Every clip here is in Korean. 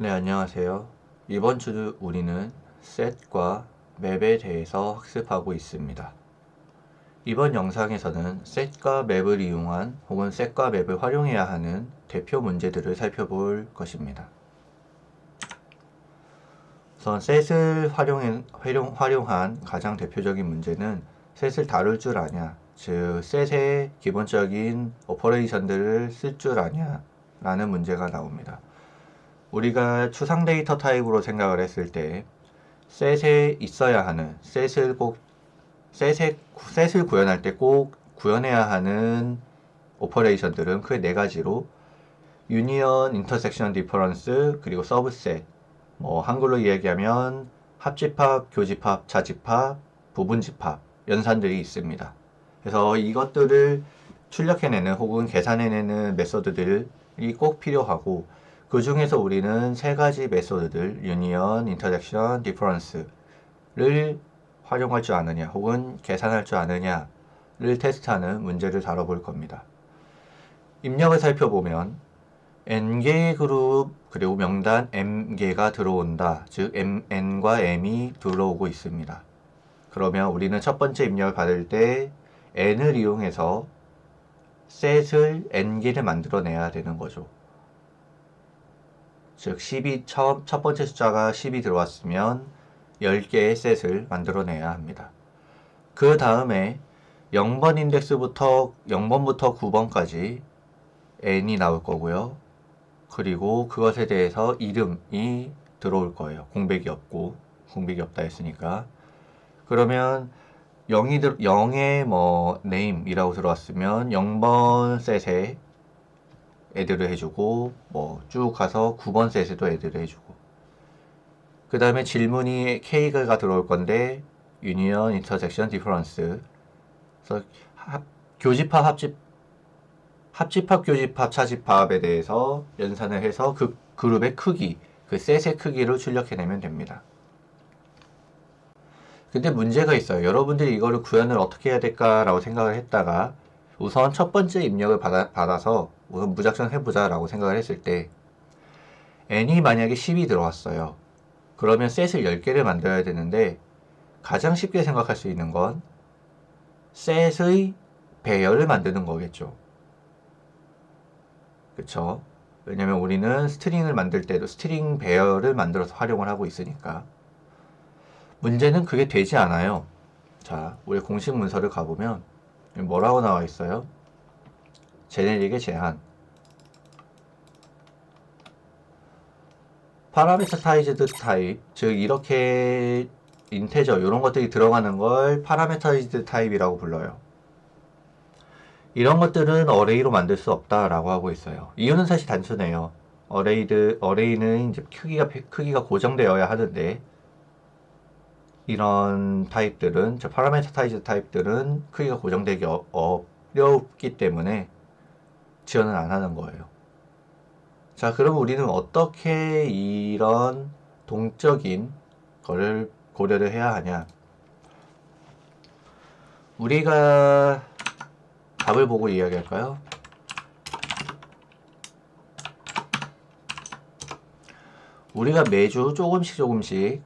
네, 안녕하세요. 이번 주 우리는 셋과 맵에 대해서 학습하고 있습니다. 이번 영상에서는 셋과 맵을 이용한 혹은 셋과 맵을 활용해야 하는 대표 문제들을 살펴볼 것입니다. 우선 셋을 활용한, 활용, 활용한 가장 대표적인 문제는 셋을 다룰 줄 아냐, 즉 셋의 기본적인 오퍼레이션들을 쓸 줄 아냐 라는 문제가 나옵니다. 우리가 추상 데이터 타입으로 생각을 했을 때 셋에 있어야 하는 셋을 꼭 셋에, 셋을 구현할 때 꼭 구현해야 하는 오퍼레이션들은 크게 네 가지로 유니언, 인터섹션 디퍼런스, 그리고 서브셋 뭐 한글로 이야기하면 합집합, 교집합, 자집합, 부분집합 연산들이 있습니다. 그래서 이것들을 출력해내는 혹은 계산해내는 메서드들이 꼭 필요하고 그 중에서 우리는 세 가지 메소드들 유니언, 인터섹션, 디퍼런스를 활용할 줄 아느냐 혹은 계산할 줄 아느냐를 테스트하는 문제를 다뤄볼 겁니다. 입력을 살펴보면 n개의 그룹 그리고 명단 m개가 들어온다. 즉 n과 m이 들어오고 있습니다. 그러면 우리는 첫 번째 입력을 받을 때 n을 이용해서 셋을 n개를 만들어내야 되는 거죠. 즉 10이 처음 첫 번째 숫자가 10이 들어왔으면 10개의 셋을 만들어내야 합니다. 그 다음에 0번 인덱스부터 0번부터 9번까지 n이 나올 거고요. 그리고 그것에 대해서 이름이 들어올 거예요. 공백이 없고 공백이 없다 했으니까 그러면 0이 들, 0의 뭐 name이라고 들어왔으면 0번 셋에 애들을 해주고 뭐 쭉 가서 9번 셋에도 애들을 해주고 그 다음에 질문이 K가 들어올 건데 유니언, 인터섹션, 디퍼런스 그래서 합, 교집합, 합집 합집합, 교집합, 차집합에 대해서 연산을 해서 그 그룹의 크기, 그 셋의 크기를 출력해내면 됩니다. 근데 문제가 있어요. 여러분들이 이거를 구현을 어떻게 해야 될까라고 생각을 했다가 우선 첫 번째 입력을 받아, 받아서 우선 무작정 해보자 라고 생각을 했을 때 n이 만약에 10이 들어왔어요. 그러면 셋을 10개를 만들어야 되는데 가장 쉽게 생각할 수 있는 건 셋의 배열을 만드는 거겠죠. 그쵸? 왜냐면 우리는 스트링을 만들 때도 스트링 배열을 만들어서 활용을 하고 있으니까 문제는 그게 되지 않아요. 자, 우리 공식 문서를 가보면 뭐라고 나와 있어요? 제네릭의 제한 파라미터 사이즈드 타입 즉 이렇게 인테저 이런 것들이 들어가는 걸 파라메타이즈드 타입이라고 불러요. 이런 것들은 어레이로 만들 수 없다라고 하고 있어요. 이유는 사실 단순해요. 어레이드 어레이는 이제 크기가 크기가 고정되어야 하는데 이런 타입들은 저 파라메타이즈 타입들은 크기가 고정되기 어, 어렵기 때문에 지원을 안 하는 거예요. 자, 그럼 우리는 어떻게 이런 동적인 거를 고려를 해야 하냐? 우리가 답을 보고 이야기할까요? 우리가 매주 조금씩 조금씩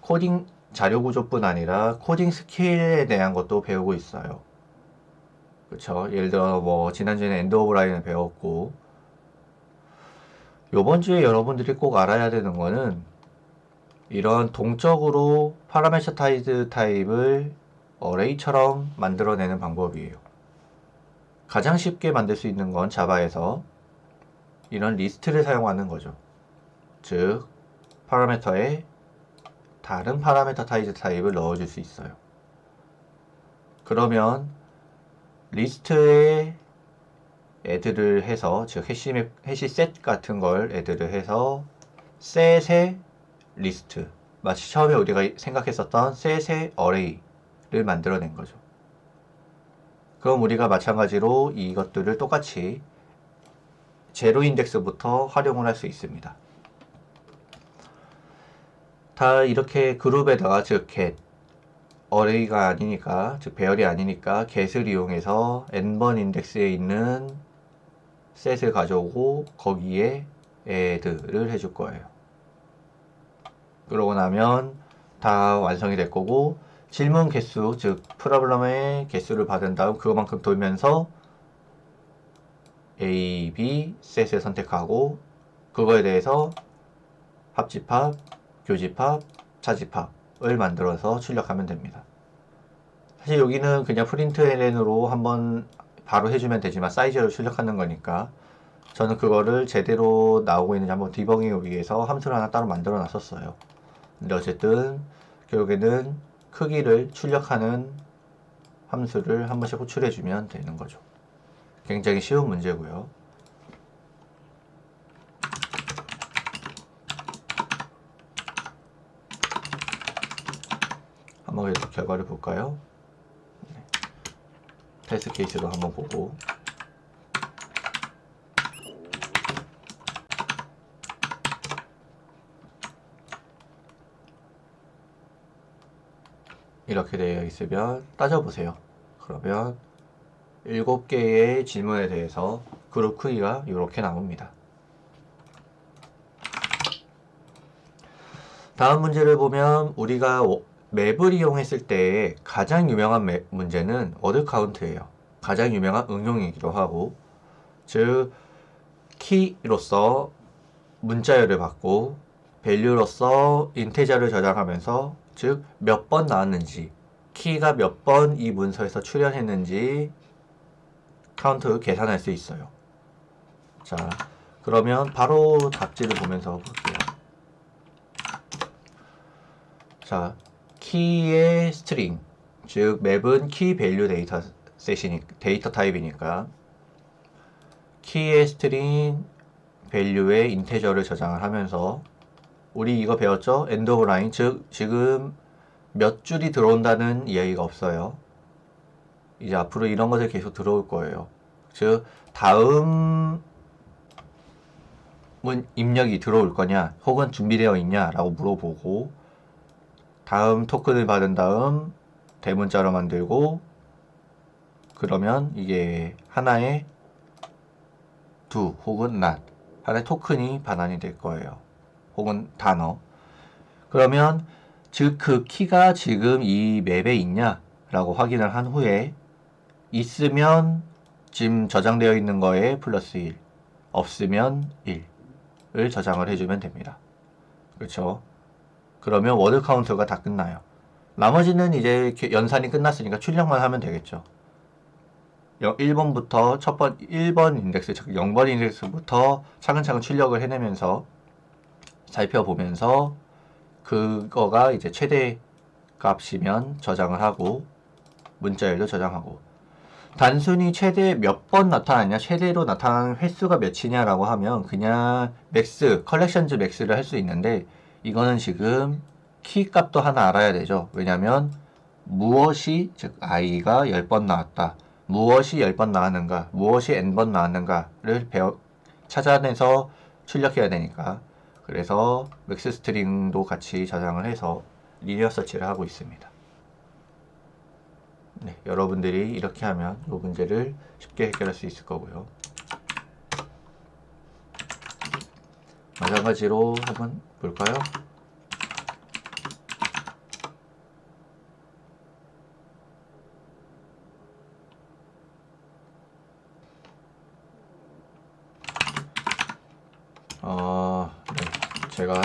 코딩 자료 구조뿐 아니라 코딩 스킬에 대한 것도 배우고 있어요. 그렇죠? 예를 들어 뭐 지난주에는 엔드 오브 라인을 배웠고 요번 주에 여러분들이 꼭 알아야 되는 거는 이런 동적으로 파라메타이즈 타입을 어레이처럼 만들어내는 방법이에요. 가장 쉽게 만들 수 있는 건 자바에서 이런 리스트를 사용하는 거죠. 즉, 파라메터에 다른 파라메터 타이즈 타입을 넣어줄 수 있어요. 그러면 리스트에 애들을 해서 즉 해시 맵, 해시 셋 같은 걸 애들을 해서 셋의 리스트 마치 처음에 우리가 생각했었던 셋의 어레이를 만들어낸 거죠. 그럼 우리가 마찬가지로 이것들을 똑같이 제로 인덱스부터 활용을 할 수 있습니다. 다 이렇게 그룹에다가 즉 get 어레이가 아니니까 즉 배열이 아니니까 get을 이용해서 n번 인덱스에 있는 셋을 가져오고 거기에 애들을 해줄 거예요. 그러고 나면 다 완성이 될 거고 질문 개수 즉 프로블럼의 개수를 받은 다음 그거만큼 돌면서 A, B 셋을 선택하고 그거에 대해서 합집합, 교집합, 차집합을 만들어서 출력하면 됩니다. 사실 여기는 그냥 프린트 ln으로 한번 바로 해주면 되지만 사이즈를 출력하는 거니까 저는 그거를 제대로 나오고 있는지 한번 디버깅을 위해서 함수를 하나 따로 만들어 놨었어요. 근데 어쨌든 결국에는 크기를 출력하는 함수를 한 번씩 호출해 주면 되는 거죠. 굉장히 쉬운 문제고요. 한번 계속 결과를 볼까요? 네. 테스트 케이스도 한번 보고 이렇게 되어 있으면 따져보세요. 그러면 7개의 질문에 대해서 그룹 크기가 이렇게 나옵니다. 다음 문제를 보면 우리가 오- 맵을 이용했을 때 가장 유명한 맵 문제는 워드 카운트예요. 가장 유명한 응용이기도 하고 즉 키로서 문자열을 받고 밸류로서 인테저를 저장하면서 즉 몇 번 나왔는지 키가 몇 번 이 문서에서 출현했는지 카운트 계산할 수 있어요. 자, 그러면 바로 답지를 보면서 볼게요. 자, 키의 스트링, 즉 맵은 키 밸류 데이터 셋이니 데이터 타입이니까 키의 스트링 밸류에 인테저를 저장을 하면서 우리 이거 배웠죠? 엔드 오브 라인, 즉 지금 몇 줄이 들어온다는 이야기가 없어요. 이제 앞으로 이런 것들 계속 들어올 거예요. 즉 다음 문 입력이 들어올 거냐, 혹은 준비되어 있냐라고 물어보고 다음 토큰을 받은 다음 대문자로 만들고 그러면 이게 하나의 두 혹은 not 하나의 토큰이 반환이 될 거예요. 혹은 단어. 그러면 즉 그 키가 지금 이 맵에 있냐 라고 확인을 한 후에 있으면 지금 저장되어 있는 거에 플러스 1, 없으면 1을 저장을 해주면 됩니다. 그렇죠? 그러면 워드 카운트가 다 끝나요. 나머지는 이제 연산이 끝났으니까 출력만 하면 되겠죠. 1번부터 첫 번, 1번 인덱스, 즉 0번 인덱스부터 차근차근 출력을 해내면서 살펴보면서 그거가 이제 최대 값이면 저장을 하고 문자열도 저장하고 단순히 최대 몇 번 나타나냐 최대로 나타나는 횟수가 몇이냐라고 하면 그냥 맥스 컬렉션즈 맥스를 할 수 있는데 이거는 지금 키 값도 하나 알아야 되죠 왜냐면 무엇이 즉 i가 10번 나왔다 무엇이 10번 나왔는가 무엇이 n번 나왔는가를 배워 찾아내서 출력해야 되니까 그래서 맥스 스트링도 같이 저장을 해서 리니어 서치를 하고 있습니다. 네, 여러분들이 이렇게 하면 이 문제를 쉽게 해결할 수 있을 거고요. 마찬가지로 한번 볼까요? 어, 네, 제가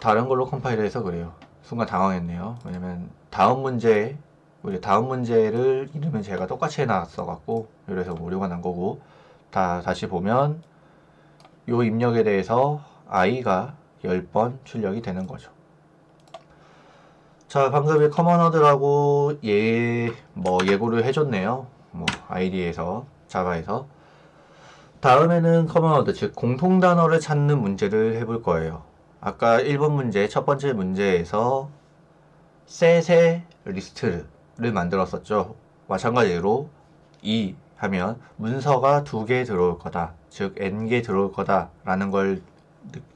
다른 걸로 컴파일해서 그래요. 순간 당황했네요. 왜냐면 다음 문제 우리 다음 문제를 이름은 제가 똑같이 해놨어 갖고 이래서 오류가 난 거고 다 다시 보면 요 입력에 대해서 i가 10번 출력이 되는 거죠. 자, 방금 커먼워드라고 예, 뭐 예고를 해줬네요. 뭐 아이디에서 자바에서 다음에는 커먼워드 즉 공통 단어를 찾는 문제를 해볼 거예요. 아까 1번 문제 첫 번째 문제에서 셋의 리스트를 만들었었죠. 마찬가지로 이 하면 문서가 두 개 들어올 거다. 즉 n 개 들어올 거다 라는 걸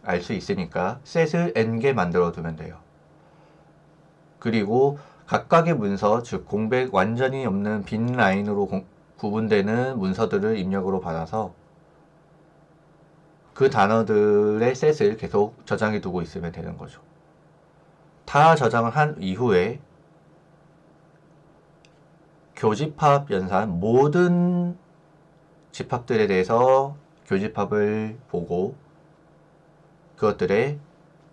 알 수 있으니까 셋을 n 개 만들어 두면 돼요. 그리고 각각의 문서 즉 공백 완전히 없는 빈 라인으로 공- 구분되는 문서들을 입력으로 받아서 그 단어들의 셋을 계속 저장해 두고 있으면 되는 거죠. 다 저장을 한 이후에 교집합 연산 모든 집합들에 대해서 교집합을 보고 그것들의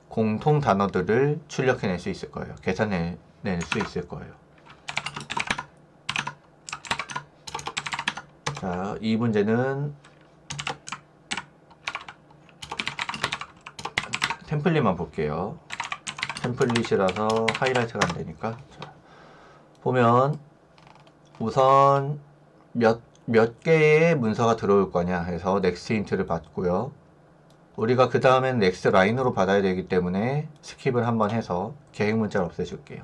공통 단어들을 출력해낼 수 있을 거예요. 계산해낼 수 있을 거예요. 자, 이 문제는 템플릿만 볼게요. 템플릿이라서 하이라이트가 안 되니까. 자, 보면 우선 몇, 몇 개의 문서가 들어올 거냐 해서 넥스트 힌트를 받고요. 우리가 그 다음엔 넥스트 라인으로 받아야 되기 때문에 스킵을 한번 해서 계획 문자를 없애줄게요.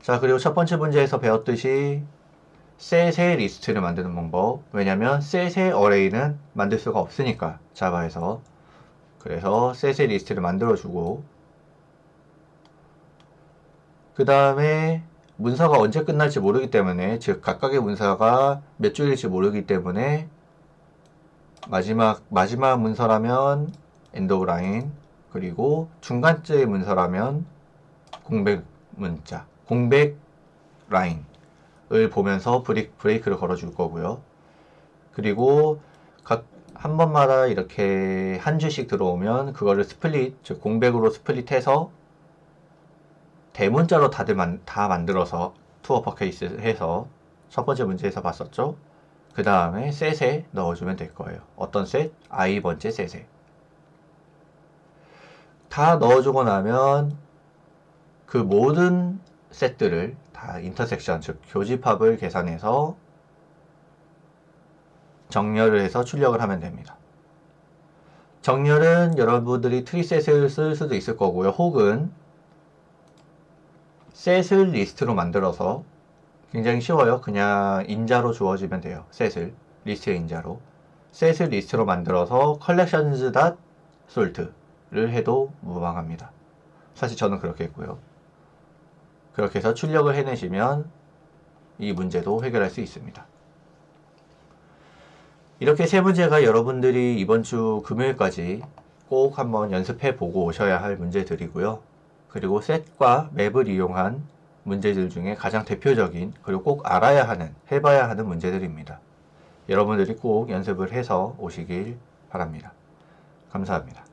자, 그리고 첫 번째 문제에서 배웠듯이 셋의 리스트를 만드는 방법. 왜냐면 셋의 어레이는 만들 수가 없으니까 자바에서. 그래서 셋의 리스트를 만들어주고 그 다음에 문서가 언제 끝날지 모르기 때문에 즉 각각의 문서가 몇 줄일지 모르기 때문에 마지막 마지막 문서라면 엔드 오브 라인 그리고 중간쯤의 문서라면 공백 문자 공백 라인을 보면서 브레이크, 브레이크를 걸어줄 거고요. 그리고 각 한 번마다 이렇게 한 줄씩 들어오면 그거를 스플릿 즉 공백으로 스플릿해서 대문자로 다들 만, 다 만들어서 투어 퍼케이스 해서 첫 번째 문제에서 봤었죠. 그 다음에 셋에 넣어주면 될 거예요. 어떤 셋? i 번째 셋에. 다 넣어주고 나면 그 모든 셋들을 다 인터섹션, 즉 교집합을 계산해서 정렬을 해서 출력을 하면 됩니다. 정렬은 여러분들이 트리셋을 쓸 수도 있을 거고요. 혹은 셋을 리스트로 만들어서 굉장히 쉬워요. 그냥 인자로 주어지면 돼요. 셋을 리스트의 인자로 셋을 리스트로 만들어서 collections.sort를 해도 무방합니다. 사실 저는 그렇게 했고요. 그렇게 해서 출력을 해내시면 이 문제도 해결할 수 있습니다. 이렇게 세 문제가 여러분들이 이번 주 금요일까지 꼭 한번 연습해 보고 오셔야 할 문제들이고요. 그리고 셋과 맵을 이용한 문제들 중에 가장 대표적인 그리고 꼭 알아야 하는 해봐야 하는 문제들입니다. 여러분들이 꼭 연습을 해서 오시길 바랍니다. 감사합니다.